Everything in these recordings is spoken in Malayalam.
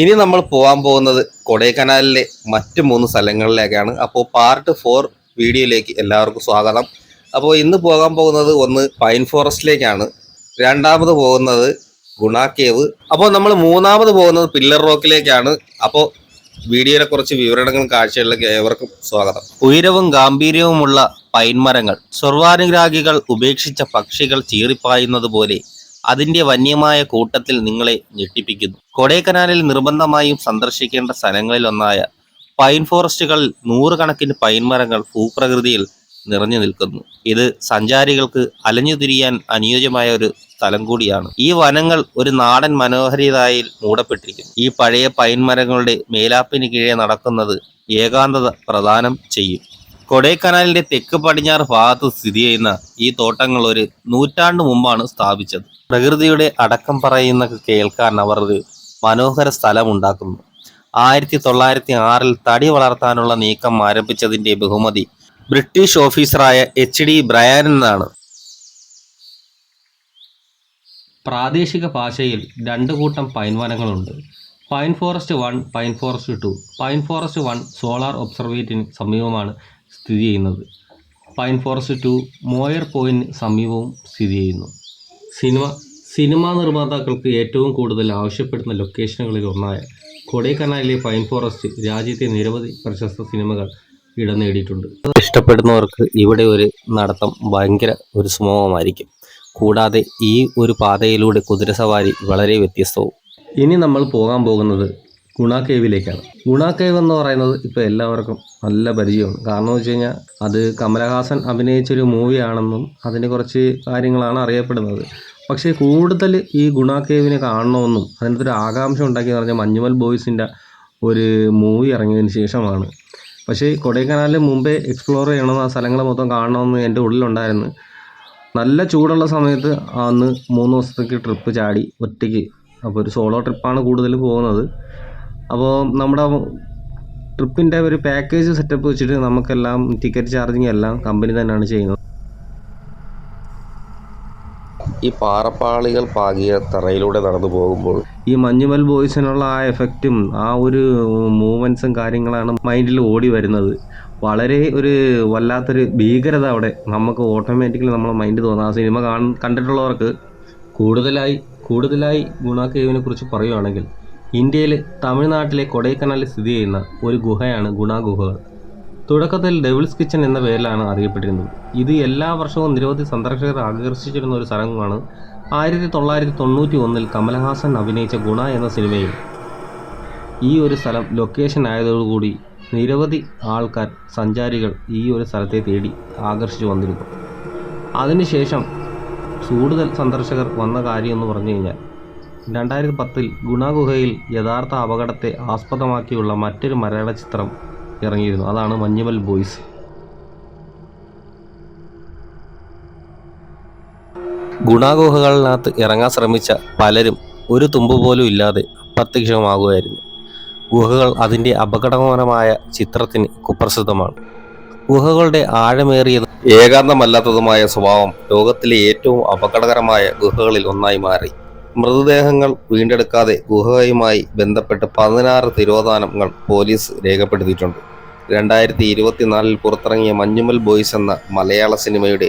ഇനി നമ്മൾ പോകാൻ പോകുന്നത് കൊടൈക്കനാലിലെ മറ്റ് മൂന്ന് സ്ഥലങ്ങളിലേക്കാണ്. അപ്പോൾ പാർട്ട് ഫോർ വീഡിയോയിലേക്ക് എല്ലാവർക്കും സ്വാഗതം. അപ്പോൾ ഇന്ന് പോകാൻ പോകുന്നത് ഒന്ന് പൈൻ ഫോറസ്റ്റിലേക്കാണ് രണ്ടാമത് പോകുന്നത് ഗുണ കേവ്. അപ്പോൾ നമ്മൾ മൂന്നാമത് പോകുന്നത് പില്ലർ റോക്കിലേക്കാണ് അപ്പോൾ വീഡിയോയിലെ കുറച്ച് വിവരണങ്ങളും കാഴ്ചകളിലേക്ക് ഏവർക്കും സ്വാഗതം. ഉയരവും ഗാംഭീര്യവുമുള്ള പൈൻ മരങ്ങൾ സ്വർവാനുരാഗികൾ ഉപേക്ഷിച്ച പക്ഷികൾ ചീറിപ്പായുന്നത് പോലെ അതിന്റെ വന്യമായ കൂട്ടത്തിൽ നിങ്ങളെ ഞെട്ടിപ്പിക്കുന്നു. കൊടൈക്കനാലിൽ നിർബന്ധമായും സന്ദർശിക്കേണ്ട സ്ഥലങ്ങളിലൊന്നായ പൈൻ ഫോറസ്റ്റുകളിൽ നൂറുകണക്കിന് പൈൻ മരങ്ങൾ ഭൂപ്രകൃതിയിൽ നിറഞ്ഞു നിൽക്കുന്നു. ഇത് സഞ്ചാരികൾക്ക് അലഞ്ഞു തിരിയാൻ അനുയോജ്യമായ ഒരു സ്ഥലം കൂടിയാണ്. ഈ വനങ്ങൾ ഒരു നാടൻ മനോഹരിതായി മൂടപ്പെട്ടിരിക്കുന്നു. ഈ പഴയ പൈൻ മരങ്ങളുടെ മേലാപ്പിന് കീഴേ നടക്കുന്നത് ഏകാന്തത പ്രദാനം ചെയ്യും. കൊടൈക്കനാലിന്റെ തെക്ക് പടിഞ്ഞാറ് ഭാഗത്ത് സ്ഥിതി ചെയ്യുന്ന ഈ തോട്ടങ്ങൾ ഒരു നൂറ്റാണ്ട് മുമ്പാണ് സ്ഥാപിച്ചത്. പ്രകൃതിയുടെ അടക്കം പറയുന്ന കേൾക്കാൻ അവർ ഒരു മനോഹര സ്ഥലമുണ്ടാക്കുന്നു. ആയിരത്തി തൊള്ളായിരത്തി ആറിൽ തടി വളർത്താനുള്ള നീക്കം ആരംഭിച്ചതിന്റെ ബഹുമതി ബ്രിട്ടീഷ് ഓഫീസറായ എച്ച് ഡി ബ്രയാനെന്നാണ് പ്രാദേശിക ഭാഷയിൽ രണ്ട് കൂട്ടം pine വനങ്ങളുണ്ട് pine forest one pine forest two. Pine forest one solar ഒബ്സർവേറ്ററിന് സമീപമാണ് സ്ഥിതി ചെയ്യുന്നത്. Pine forest two Moir Point സമീപവും സ്ഥിതി ചെയ്യുന്നു. സിനിമ സിനിമാ നിർമ്മാതാക്കൾക്ക് ഏറ്റവും കൂടുതൽ ആവശ്യപ്പെടുന്ന ലൊക്കേഷനുകളിൽ ഒന്നായ കൊടൈക്കനാലിലെ പൈൻ ഫോറസ്റ്റ് രാജ്യത്തെ നിരവധി പ്രശസ്ത സിനിമകൾ ഇടം നേടിയിട്ടുണ്ട്. ഇഷ്ടപ്പെടുന്നവർക്ക് ഇവിടെ ഒരു നടത്തം ഭയങ്കര ഒരു സമൂഹമായിരിക്കും. കൂടാതെ ഈ ഒരു പാതയിലൂടെ കുതിരസവാരി വളരെ വ്യത്യസ്തവും. ഇനി നമ്മൾ പോകാൻ പോകുന്നത് ഗുണ കേവിലേക്കാണ് ഗുണ കേവ് എന്ന് പറയുന്നത് ഇപ്പോൾ എല്ലാവർക്കും നല്ല പരിചയമാണ്. കാരണം വെച്ച് കഴിഞ്ഞാൽ അത് കമലഹാസൻ അഭിനയിച്ചൊരു മൂവിയാണെന്നും അതിന് കുറച്ച് കാര്യങ്ങളാണ് അറിയപ്പെടുന്നത്. പക്ഷേ കൂടുതൽ ഈ ഗുണ കേവിനെ കാണണമെന്നും ഒരു ആകാംക്ഷ ഉണ്ടാക്കി പറഞ്ഞാൽ മഞ്ഞുമൽ ബോയ്സിന്റെ ഒരു മൂവി ഇറങ്ങിയതിന് ശേഷമാണ്. പക്ഷേ കൊടൈക്കനാലിൽ മുമ്പേ എക്സ്പ്ലോർ ചെയ്യണമെന്ന് ആ സ്ഥലങ്ങൾ മൊത്തം കാണണമെന്ന് എന്റെ ഉള്ളിലുണ്ടായിരുന്നു. നല്ല ചൂടുള്ള സമയത്ത് അന്ന് മൂന്ന് ദിവസത്തേക്ക് ട്രിപ്പ് ചാടി ഒറ്റയ്ക്ക്. അപ്പോൾ ഒരു സോളോ ട്രിപ്പാണ് കൂടുതലും പോകുന്നത്. അപ്പോൾ നമ്മുടെ ട്രിപ്പിന്റെ ഒരു പാക്കേജ് സെറ്റപ്പ് വെച്ചിട്ട് നമുക്കെല്ലാം ടിക്കറ്റ് ചാർജിങ് എല്ലാം കമ്പനി തന്നെയാണ് ചെയ്യുന്നത്. ഈ പാറപ്പാളികൾ പാകിയ തറയിലൂടെ നടന്നു പോകുമ്പോൾ ഈ മഞ്ഞുമൽ ബോയ്സിനുള്ള ആ എഫക്റ്റും ആ ഒരു മൂവ്മെൻസും കാര്യങ്ങളാണ് മൈൻഡിൽ ഓടി വരുന്നത്. വളരെ ഒരു വല്ലാത്തൊരു ഭീകരത അവിടെ. നമുക്ക് ഓട്ടോമാറ്റിക്കലി നമ്മളെ മൈൻഡ് തോന്നാം. ആ സിനിമ കണ്ടിട്ടുള്ളവർക്ക് കൂടുതലായി കൂടുതലായി ഗുണാകേവിനെ കുറിച്ച് പറയുകയാണെങ്കിൽ ഇന്ത്യയിൽ തമിഴ്നാട്ടിലെ കൊടൈക്കനാലിൽ സ്ഥിതി ചെയ്യുന്ന ഒരു ഗുഹയാണ് ഗുണ ഗുഹകൾ തുടക്കത്തിൽ ഡെവിൾസ് കിച്ചൺ എന്ന പേരിലാണ് അറിയപ്പെട്ടിരുന്നത്. ഇത് എല്ലാ വർഷവും നിരവധി സന്ദർശകർ ആകർഷിച്ചിരുന്ന ഒരു സ്ഥലമാണ് ആയിരത്തി തൊള്ളായിരത്തി തൊണ്ണൂറ്റി ഒന്നിൽ കമലഹാസൻ അഭിനയിച്ച ഗുണ എന്ന സിനിമയിൽ. ഈ ഒരു സ്ഥലം ലൊക്കേഷൻ ആയതോടുകൂടി നിരവധി ആൾക്കാർ സഞ്ചാരികൾ ഈ ഒരു സ്ഥലത്തെ തേടി ആകർഷിച്ചു വന്നിരുന്നു. അതിനുശേഷം കൂടുതൽ സന്ദർശകർ വന്ന കാര്യം എന്ന് പറഞ്ഞു കഴിഞ്ഞാൽ രണ്ടായിരത്തി പത്തിൽ ഗുണഗുഹയിൽ യഥാർത്ഥ അപകടത്തെ ആസ്പദമാക്കിയുള്ള മറ്റൊരു മലയാള ചിത്രം ഇറങ്ങിയിരുന്നു. അതാണ് മഞ്ഞുമൽ ബോയ്സ്. ഗുണാഗുഹകളിനകത്ത് ഇറങ്ങാൻ ശ്രമിച്ച പലരും ഒരു തുമ്പ് പോലും ഇല്ലാതെ അപ്രത്യക്ഷമാകുമായിരുന്നു. ഗുഹകൾ അതിന്റെ അപകടകരമായ ചിത്രത്തിന് കുപ്രസിദ്ധമാണ്. ഗുഹകളുടെ ആഴമേറിയതും ഏകാന്തമല്ലാത്തതുമായ സ്വഭാവം ലോകത്തിലെ ഏറ്റവും അപകടകരമായ ഗുഹകളിൽ ഒന്നായി മാറി. മൃതദേഹങ്ങൾ വീണ്ടെടുക്കാതെ ഗുഹയുമായി ബന്ധപ്പെട്ട് പതിനാറ് തിരോധാനങ്ങൾ പോലീസ് രേഖപ്പെടുത്തിയിട്ടുണ്ട്. രണ്ടായിരത്തി ഇരുപത്തിനാലിൽ പുറത്തിറങ്ങിയ മഞ്ഞുമൽ ബോയ്സ് എന്ന മലയാള സിനിമയുടെ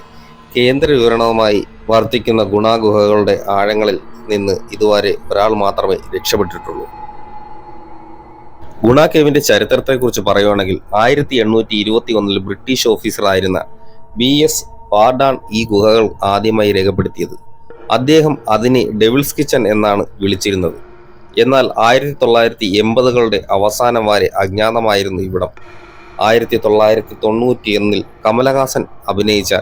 കേന്ദ്ര വിവരണവുമായി വർദ്ധിക്കുന്ന ഗുണാഗുഹകളുടെ ആഴങ്ങളിൽ നിന്ന് ഇതുവരെ ഒരാൾ മാത്രമേ രക്ഷപ്പെട്ടിട്ടുള്ളൂ. ഗുണ കേവിന്റെ ചരിത്രത്തെക്കുറിച്ച് പറയുകയാണെങ്കിൽ ആയിരത്തി എണ്ണൂറ്റി ഇരുപത്തി ഒന്നിൽ ബ്രിട്ടീഷ് ഓഫീസറായിരുന്ന ബി എസ് പാർഡാൺ ഈ ഗുഹകൾ ആദ്യമായി രേഖപ്പെടുത്തിയത്. അദ്ദേഹം അതിനെ ഡെവിൾസ് കിച്ചൺ എന്നാണ് വിളിച്ചിരുന്നത്. എന്നാൽ ആയിരത്തി തൊള്ളായിരത്തി എൺപതുകളുടെ അവസാനം വരെ അജ്ഞാതമായിരുന്നു ഇവിടം. ആയിരത്തി തൊള്ളായിരത്തി തൊണ്ണൂറ്റിയൊന്നിൽ കമലഹാസൻ അഭിനയിച്ച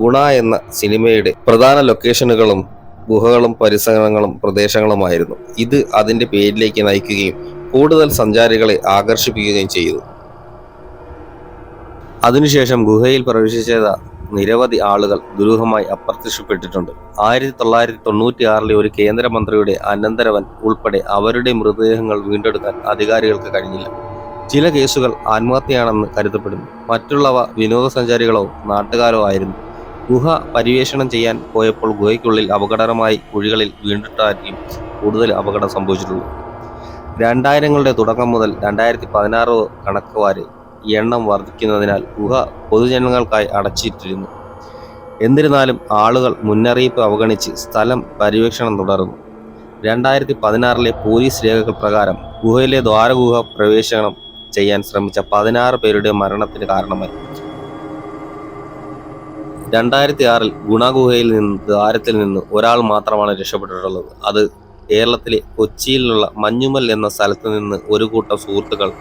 ഗുണ എന്ന സിനിമയുടെ പ്രധാന ലൊക്കേഷനുകളും ഗുഹകളും പരിസരങ്ങളും പ്രദേശങ്ങളുമായിരുന്നു. ഇത് അതിന്റെ പേരിലേക്ക് നയിക്കുകയും കൂടുതൽ സഞ്ചാരികളെ ആകർഷിപ്പിക്കുകയും ചെയ്തു. അതിനുശേഷം ഗുഹയിൽ പ്രവേശിച്ച നിരവധി ആളുകൾ ദുരൂഹമായി അപ്രത്യക്ഷപ്പെട്ടിട്ടുണ്ട്. ആയിരത്തി തൊള്ളായിരത്തി തൊണ്ണൂറ്റി ആറിലെ ഒരു കേന്ദ്രമന്ത്രിയുടെ അനന്തരവൻ ഉൾപ്പെടെ അവരുടെ മൃതദേഹങ്ങൾ വീണ്ടെടുക്കാൻ അധികാരികൾക്ക് കഴിഞ്ഞില്ല. ചില കേസുകൾ ആത്മഹത്യയാണെന്ന് കരുതപ്പെടുന്നു. മറ്റുള്ളവ വിനോദസഞ്ചാരികളോ നാട്ടുകാരോ ആയിരുന്നു. ഗുഹ പര്യവേഷണം ചെയ്യാൻ പോയപ്പോൾ ഗുഹയ്ക്കുള്ളിൽ അപകടകരമായി കുഴികളിൽ വീണ്ടിട്ടായിരിക്കും കൂടുതൽ അപകടം സംഭവിച്ചിട്ടുള്ളത്. രണ്ടായിരങ്ങളുടെ തുടക്കം മുതൽ രണ്ടായിരത്തി പതിനാറ് കണക്ക് വരെ എണ്ണം വർദ്ധിക്കുന്നതിനാൽ ഗുഹ പൊതുജനങ്ങൾക്കായി അടച്ചിട്ടിരുന്നു. എന്നിരുന്നാലും ആളുകൾ മുന്നറിയിപ്പ് അവഗണിച്ച് സ്ഥലം പര്യവേക്ഷണം തുടർന്നു. രണ്ടായിരത്തി പതിനാറിലെ പോലീസ് രേഖകൾ പ്രകാരം ഗുഹയിലെ ദ്വാരഗുഹ പ്രവേശനം ചെയ്യാൻ ശ്രമിച്ച പതിനാറ് പേരുടെ മരണത്തിന് കാരണമായി. രണ്ടായിരത്തി ആറിൽ ഗുണഗുഹയിൽ നിന്ന് ദ്വാരത്തിൽ നിന്ന് ഒരാൾ മാത്രമാണ് രക്ഷപ്പെട്ടിട്ടുള്ളത്. അത് കേരളത്തിലെ കൊച്ചിയിലുള്ള മഞ്ഞുമൽ എന്ന സ്ഥലത്ത് നിന്ന് ഒരു കൂട്ടം സുഹൃത്തുക്കൾ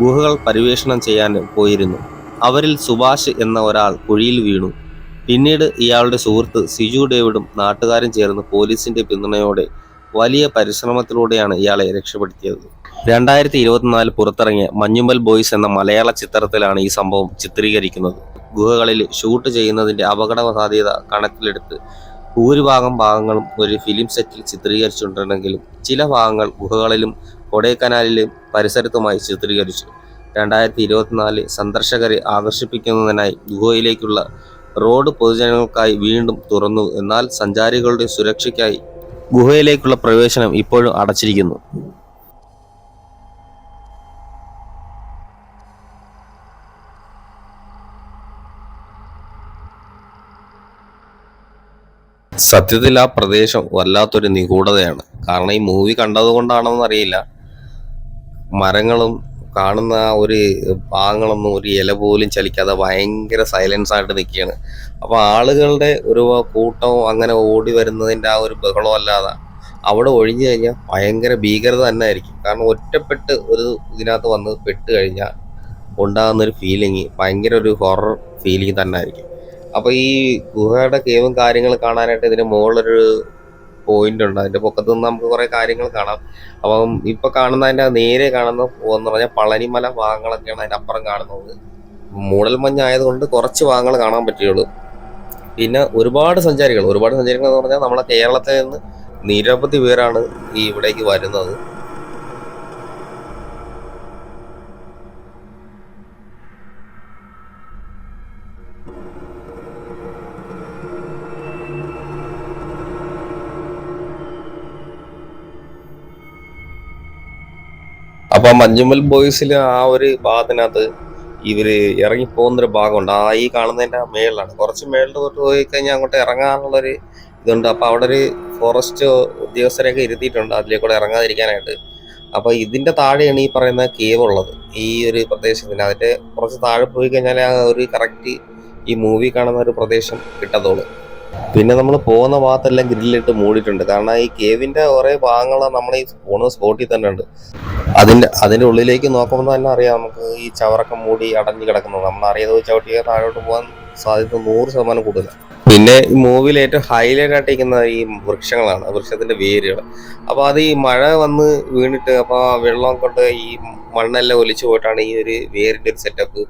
ഗുഹകൾ പര്യവേഷണം ചെയ്യാൻ പോയിരുന്നു. അവരിൽ സുഭാഷ് എന്ന ഒരാൾ കുഴിയിൽ വീണു. പിന്നീട് ഇയാളുടെ സുഹൃത്ത് സിജു ഡേവിഡും നാട്ടുകാരും ചേർന്ന് പോലീസിന്റെ പിന്തുണയോടെ വലിയ പരിശ്രമത്തിലൂടെയാണ് ഇയാളെ രക്ഷപ്പെടുത്തിയത്. രണ്ടായിരത്തി ഇരുപത്തിനാല് പുറത്തിറങ്ങിയ മഞ്ഞുമ്പൽ ബോയ്സ് എന്ന മലയാള ചിത്രത്തിലാണ് ഈ സംഭവം ചിത്രീകരിക്കുന്നത്. ഗുഹകളിൽ ഷൂട്ട് ചെയ്യുന്നതിന്റെ അപകട സാധ്യത കണക്കിലെടുത്ത് ഭൂരിഭാഗം ഭാഗങ്ങളും ഒരു ഫിലിം സെറ്റിൽ ചിത്രീകരിച്ചിട്ടുണ്ടെങ്കിലും ചില ഭാഗങ്ങൾ ഗുഹകളിലും കൊടൈക്കനാലിലും പരിസരത്തുമായി ചിത്രീകരിച്ചു. രണ്ടായിരത്തി ഇരുപത്തിനാല് സന്ദർശകരെ ആകർഷിപ്പിക്കുന്നതിനായി ഗുഹയിലേക്കുള്ള റോഡ് പൊതുജനങ്ങൾക്കായി വീണ്ടും തുറന്നു. എന്നാൽ സഞ്ചാരികളുടെ സുരക്ഷയ്ക്കായി ഗുഹയിലേക്കുള്ള പ്രവേശനം ഇപ്പോഴും അടച്ചിരിക്കുന്നു. സത്യത്തിൽ ആ പ്രദേശം വല്ലാത്തൊരു നിഗൂഢതയാണ്. കാരണം ഈ മൂവി കണ്ടതുകൊണ്ടാണെന്ന് അറിയില്ല മരങ്ങളും കാണുന്ന ആ ഒരു ഭാഗങ്ങളൊന്നും ഒരു ഇല പോലും ചലിക്കാതെ ഭയങ്കര സൈലൻസ് ആയിട്ട് നിൽക്കുകയാണ്. അപ്പോൾ ആളുകളുടെ ഒരു കൂട്ടവും അങ്ങനെ ഓടി വരുന്നതിന്റെ ആ ഒരു ബഹളം അല്ലാതെ അവിടെ ഒഴിഞ്ഞു കഴിഞ്ഞാൽ ഭയങ്കര ഭീകരത തന്നെ ആയിരിക്കും. കാരണം ഒറ്റപ്പെട്ട് ഒരു ഇതിനകത്ത് വന്ന് പെട്ട് കഴിഞ്ഞാൽ ഉണ്ടാകുന്ന ഒരു ഫീലിംഗ് ഭയങ്കര ഒരു ഹൊറർ ഫീലിംഗ് തന്നെ ആയിരിക്കും. അപ്പോൾ ഈ ഗുഹയുടെ കേവും കാര്യങ്ങൾ കാണാനായിട്ട് ഇതിന് മുകളിലൊരു പോയിന്റ് ഉണ്ട്. അതിന്റെ പൊക്കത്ത് നിന്ന് നമുക്ക് കുറെ കാര്യങ്ങൾ കാണാം. അപ്പം ഇപ്പൊ കാണുന്നതിന്റെ നേരെ കാണുന്ന എന്ന് പറഞ്ഞാൽ പളനിമല ഭാഗങ്ങളൊക്കെയാണ് അതിന്റെ അപ്പുറം കാണുന്നത്. മൂടൽ മഞ്ഞായതുകൊണ്ട് കുറച്ച് ഭാഗങ്ങൾ കാണാൻ പറ്റുള്ളൂ പിന്നെ ഒരുപാട് സഞ്ചാരികൾ ഒരുപാട് സഞ്ചാരികൾ എന്ന് പറഞ്ഞാൽ നമ്മളെ കേരളത്തിൽ നിന്ന് നിരവധി പേരാണ് ഈ ഇവിടേക്ക് വരുന്നത്. മഞ്ഞുമൽ ബോയ്സിൽ ആ ഒരു ഭാഗത്തിനകത്ത് ഇവർ ഇറങ്ങി പോകുന്നൊരു ഭാഗമുണ്ട്. ആ ഈ കാണുന്നതിന്റെ മേളിലാണ്. കുറച്ച് മേളിലോട്ട് പോയി കഴിഞ്ഞാൽ അങ്ങോട്ട് ഇറങ്ങാനുള്ളൊരു ഇതുണ്ട്. അപ്പൊ അവിടെ ഒരു ഫോറസ്റ്റ് ഉദ്യോഗസ്ഥരെയൊക്കെ ഇരുത്തിയിട്ടുണ്ട്. അതിലേക്കൂടെ ഇറങ്ങാതിരിക്കാനായിട്ട്. അപ്പൊ ഇതിന്റെ താഴെയാണ് ഈ പറയുന്ന കേവ് ഉള്ളത്. ഈ ഒരു പ്രദേശത്തിന്. അതിന്റെ കുറച്ച് താഴെ പോയി കഴിഞ്ഞാൽ ആ ഒരു കറക്റ്റ് ഈ മൂവി കാണുന്ന ഒരു പ്രദേശം കിട്ടത്തുള്ളൂ. പിന്നെ നമ്മൾ പോകുന്ന ഭാഗത്തെല്ലാം ഗ്രില്ലിട്ട് മൂടിയിട്ടുണ്ട്. കാരണം ഈ കേവിന്റെ കുറെ ഭാഗങ്ങൾ നമ്മൾ ഈ പോണ സ്പോട്ടിൽ തന്നെ ഉണ്ട്. അതിന്റെ അതിന്റെ ഉള്ളിലേക്ക് നോക്കുമ്പോൾ തന്നെ അറിയാം നമുക്ക് ഈ ചവറൊക്കെ മൂടി അടഞ്ഞു കിടക്കുന്നത്. നമ്മൾ അറിയാതെ ചവിട്ടിയ താഴോട്ട് പോകാൻ സാധ്യത നൂറ് ശതമാനം കൂടുതല. പിന്നെ ഈ മൂവിയിൽ ഏറ്റവും ഹൈലൈറ്റ് ആയിട്ടിരിക്കുന്ന ഈ വൃക്ഷങ്ങളാണ് വൃക്ഷത്തിന്റെ വേരുകൾ അപ്പൊ അത് ഈ മഴ വന്ന് വീണിട്ട് അപ്പൊ വെള്ളം കൊണ്ട് ഈ മണ്ണെല്ലാം ഒലിച്ചു പോയിട്ടാണ് ഈ ഒരു വേരിന്റെ ഒരു സെറ്റപ്പ്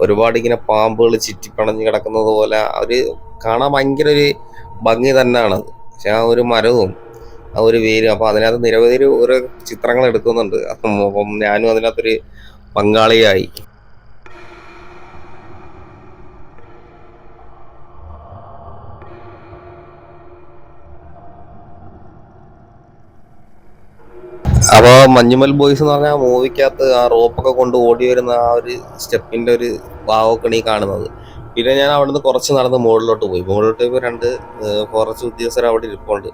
ഒരുപാട് ഇങ്ങനെ പാമ്പുകൾ ചുറ്റിപ്പണഞ്ഞ് കിടക്കുന്നത് പോലെ ഒരു കാണാൻ ഭയങ്കര ഒരു ഭംഗി തന്നെയാണ്. പക്ഷെ ആ ഒരു മരവും ആ ഒരു വേരും അപ്പോൾ അതിനകത്ത് നിരവധി ഓരോ ചിത്രങ്ങൾ എടുക്കുന്നുണ്ട്. അപ്പം ഞാനും അതിനകത്തൊരു പങ്കാളിയായി. അപ്പൊ മഞ്ഞുമൽ ബോയ്സ് എന്ന് പറഞ്ഞാൽ മൂവിക്കകത്ത് ആ റോപ്പൊക്കെ കൊണ്ട് ഓടി വരുന്ന ആ ഒരു സ്റ്റെപ്പിന്റെ ഒരു ഭാവമൊക്കെയാണ് ഈ കാണുന്നത്. പിന്നെ ഞാൻ അവിടുന്ന് കുറച്ച് നടന്ന് മുകളിലോട്ട് പോയി. മുകളിലോട്ട് പോയി രണ്ട് ഫോറസ്റ്റ് ഉദ്യോഗസ്ഥർ അവിടെ ഇരിപ്പുണ്ട്.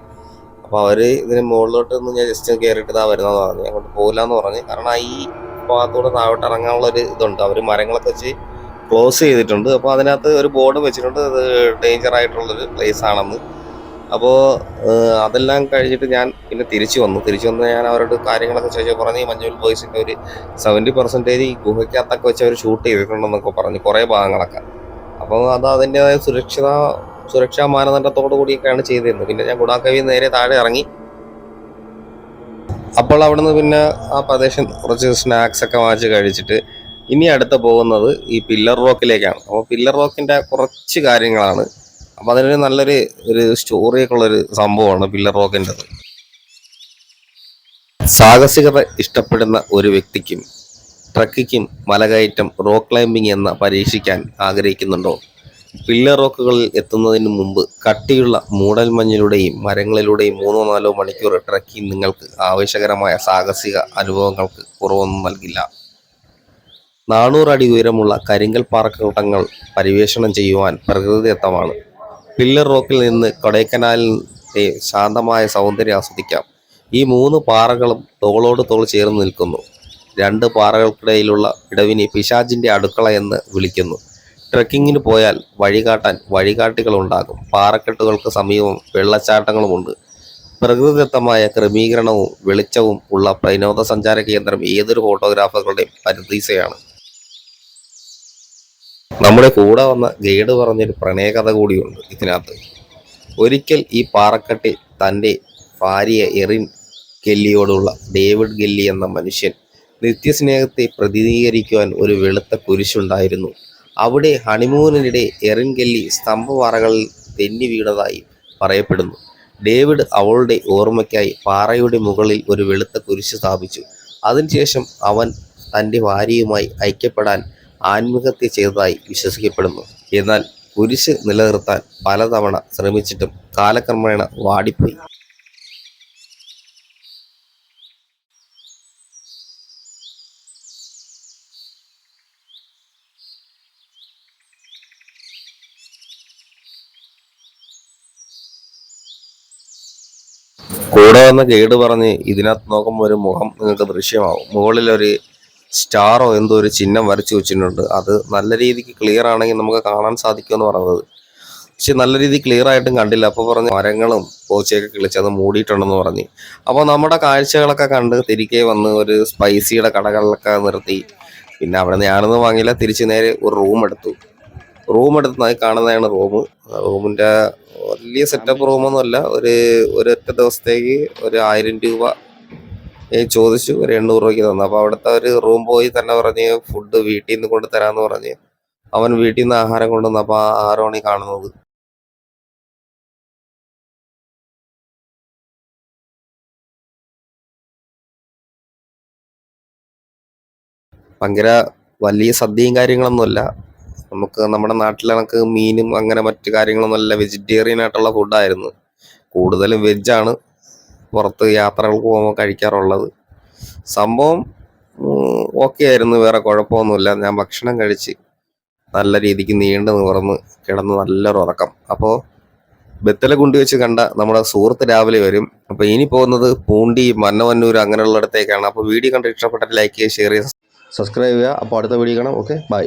അപ്പൊ അവർ ഇതിന് മുകളിലോട്ട് ഒന്ന് ഞാൻ ജസ്റ്റ് കയറിയിട്ട് ഇതാ വരുന്നതെന്ന് പറഞ്ഞു. അങ്ങോട്ട് പോകില്ലാന്ന് പറഞ്ഞു. കാരണം ഈ ഭാഗത്തൂടെ താഴോട്ട് ഇറങ്ങാനുള്ള ഒരു ഇതുണ്ട്. അവർ മരങ്ങളൊക്കെ വെച്ച് ക്ലോസ് ചെയ്തിട്ടുണ്ട്. അപ്പോൾ അതിനകത്ത് ഒരു ബോർഡ് വെച്ചിട്ടുണ്ട്. അത് ഡേഞ്ചർ ആയിട്ടുള്ളൊരു പ്ലേസ് ആണെന്ന് അപ്പോൾ അതെല്ലാം കഴിഞ്ഞിട്ട് ഞാൻ പിന്നെ തിരിച്ചു വന്നു. തിരിച്ചു വന്ന് ഞാൻ അവരോട് കാര്യങ്ങളൊക്കെ ചോദിച്ചാൽ പറഞ്ഞ് മഞ്ഞുൽ ബോയ്സിന്റെ ഒരു സെവന്റി പെർസെന്റേജ് ഈ ഗുഹയ്ക്കകത്തൊക്കെ വെച്ച് അവർ ഷൂട്ട് ചെയ്തിട്ടുണ്ടെന്നൊക്കെ പറഞ്ഞു കുറേ ഭാഗങ്ങളൊക്കെ. അപ്പോൾ അത് അതിന്റെതായ സുരക്ഷിത സുരക്ഷാ മാനദണ്ഡത്തോടു കൂടിയൊക്കെയാണ് ചെയ്തിരുന്നത്. പിന്നെ ഞാൻ ഗുഡാക്കവി നേരെ താഴെ ഇറങ്ങി. അപ്പോൾ അവിടുന്ന് പിന്നെ ആ പ്രദേശം കുറച്ച് സ്നാക്സ് ഒക്കെ വാങ്ങിച്ച് കഴിച്ചിട്ട് ഇനി അടുത്ത പോകുന്നത് ഈ പില്ലർ റോക്കിലേക്കാണ് അപ്പോൾ പില്ലർ റോക്കിന്റെ കുറച്ച് കാര്യങ്ങളാണ്. അപ്പോൾ അതിനൊരു നല്ലൊരു ഒരു സ്റ്റോറിയൊക്കെ ഉള്ളൊരു സംഭവമാണ് പില്ലർ റോക്കിന്റെത് സാഹസികത ഇഷ്ടപ്പെടുന്ന ഒരു വ്യക്തിക്കും ട്രക്കിക്കും മലകയറ്റം റോക്ക് ക്ലൈമ്പിംഗ് എന്ന പരീക്ഷിക്കാൻ ആഗ്രഹിക്കുന്നുണ്ടോ? പില്ലർ റോക്കുകളിൽ എത്തുന്നതിന് മുമ്പ് കട്ടിയുള്ള മൂടൽമഞ്ഞിലൂടെയും മരങ്ങളിലൂടെയും മൂന്നോ നാലോ മണിക്കൂർ ട്രക്കിംഗ് നിങ്ങൾക്ക് ആവേശകരമായ സാഹസിക അനുഭവങ്ങൾക്ക് കുറവൊന്നും നൽകില്ല. നാനൂറ് അടി ഉയരമുള്ള കരിങ്കൽ പാറക്കൂട്ടങ്ങൾ പരിവേഷണം ചെയ്യുവാൻ പ്രകൃതിദത്തമാണ് പില്ലർ റോക്കിൽ നിന്ന് കൊടൈക്കനാലിന്റെ ശാന്തമായ സൗന്ദര്യം ആസ്വദിക്കാം. ഈ മൂന്ന് പാറകളും തോളോട് തോൾ ചേർന്ന് നിൽക്കുന്നു. രണ്ട് പാറകൾക്കിടയിലുള്ള ഇടവിനെ പിശാജിന്റെ അടുക്കള എന്ന് വിളിക്കുന്നു. ട്രെക്കിങ്ങിന് പോയാൽ വഴികാട്ടാൻ വഴികാട്ടികളുണ്ടാകും. പാറക്കെട്ടുകൾക്ക് സമീപം വെള്ളച്ചാട്ടങ്ങളുമുണ്ട് പ്രകൃതിദത്തമായ ക്രമീകരണവും വെളിച്ചവും ഉള്ള വിനോദസഞ്ചാര കേന്ദ്രം ഏതൊരു ഫോട്ടോഗ്രാഫറുടെയും പരിധീസയാണ്. നമ്മുടെ കൂടെ വന്ന ഗൈഡ് പറഞ്ഞൊരു പ്രണയകഥ കൂടിയുണ്ട് ഇതിനകത്ത്. ഒരിക്കൽ ഈ പാറക്കട്ടി തന്റെ ഭാര്യ എറിൻ ഗെല്ലിയോടുള്ള ഡേവിഡ് ഗെല്ലി എന്ന മനുഷ്യൻ നിത്യസ്നേഹത്തെ പ്രതിനിധീകരിക്കുവാൻ ഒരു വെളുത്ത കുരിശുണ്ടായിരുന്നു. അവിടെ ഹണിമൂനിനിടെ എറിൻ ഗെല്ലി സ്തംഭപാറകളിൽ തെന്നി വീണതായി പറയപ്പെടുന്നു. ഡേവിഡ് അവളുടെ ഓർമ്മയ്ക്കായി പാറയുടെ മുകളിൽ ഒരു വെളുത്ത കുരിശ് സ്ഥാപിച്ചു. അതിനുശേഷം അവൻ തന്റെ ഭാര്യയുമായി ഐക്യപ്പെടാൻ ആത്മഹത്യ ചെയ്തതായി വിശ്വസിക്കപ്പെടുന്നു. എന്നാൽ കുരിശ് നിലനിർത്താൻ പലതവണ ശ്രമിച്ചിട്ടും കാലക്രമേണ വാടിപ്പോയി. കൂടെ വന്ന ഗൈഡ് പറഞ്ഞ് ഇതിനകത്ത് നോക്കുമ്പോൾ ഒരു മുഖം നിങ്ങൾക്ക് ദൃശ്യമാവും. മുകളിൽ ഒരു സ്റ്റാറോ എന്തോ ഒരു ചിഹ്നം വരച്ചു വെച്ചിട്ടുണ്ട്. അത് നല്ല രീതിക്ക് ക്ലിയർ ആണെങ്കിൽ നമുക്ക് കാണാൻ സാധിക്കുമെന്ന് പറഞ്ഞത്. പക്ഷെ നല്ല രീതി ക്ലിയർ ആയിട്ടും കണ്ടില്ല. അപ്പോൾ പറഞ്ഞ് മരങ്ങളും പോച്ചയൊക്കെ കിളിച്ച് അത് മൂടിയിട്ടുണ്ടെന്ന് പറഞ്ഞ്. അപ്പോൾ നമ്മുടെ കാഴ്ചകളൊക്കെ കണ്ട് തിരികെ വന്ന് ഒരു സ്പൈസിയുടെ കടകളിലൊക്കെ നിർത്തി. പിന്നെ അവിടെ നിന്ന് ഞാനൊന്നും വാങ്ങിയില്ല. തിരിച്ച് നേരെ ഒരു റൂം എടുത്തു. റൂം എടുത്ത് കാണുന്നതാണ് റൂം റൂമിന്റെ വലിയ സെറ്റപ്പ് റൂമൊന്നുമല്ല ഒരു ഒരൊറ്റ ദിവസത്തേക്ക് ഒരു ആയിരം രൂപ ചോദിച്ചു ഒരു എണ്ണൂറ് രൂപയ്ക്ക് തന്നു. അപ്പോൾ അവിടുത്തെ ഒരു റൂം പോയി തന്നെ പറഞ്ഞ് ഫുഡ് വീട്ടിൽ നിന്ന് കൊണ്ട് തരാമെന്ന് പറഞ്ഞ്. അവൻ വീട്ടിൽ നിന്ന് ആഹാരം കൊണ്ടുവന്നു. അപ്പോൾ ആ ആഹാരമാണ് ഈ കാണുന്നത്. ഭയങ്കര വലിയ സദ്യയും കാര്യങ്ങളൊന്നുമല്ല. നമുക്ക് നമ്മുടെ നാട്ടിൽ കണക്ക് മീനും അങ്ങനെ മറ്റു കാര്യങ്ങളൊന്നും അല്ല വെജിറ്റേറിയൻ ആയിട്ടുള്ള ഫുഡായിരുന്നു കൂടുതലും വെജാണ് പുറത്ത് യാത്രകൾക്ക് പോകുമ്പോൾ കഴിക്കാറുള്ളത്. സംഭവം ഓക്കെ ആയിരുന്നു. വേറെ കുഴപ്പമൊന്നുമില്ല. ഞാൻ ഭക്ഷണം കഴിച്ച് നല്ല രീതിക്ക് നീണ്ടു നിവർന്ന് കിടന്ന് നല്ലൊരു ഉറക്കം. അപ്പോൾ ബത്തല കുണ്ടി വെച്ച് കണ്ട നമ്മുടെ സുഹൃത്ത് രാവിലെ വരും. അപ്പോൾ ഇനി പോകുന്നത് പൂണ്ടി മന്നവന്നൂർ അങ്ങനെയുള്ളിടത്തേക്കാണ്. അപ്പോൾ വീഡിയോ കണ്ട് ഇഷ്ടപ്പെട്ട ലൈക്ക് ചെയ്യുക ഷെയർ ചെയ്യുക. സബ്സ്ക്രൈബ് ചെയ്യുക അപ്പോൾ അടുത്ത വീഡിയോ കാണാം. Okay bye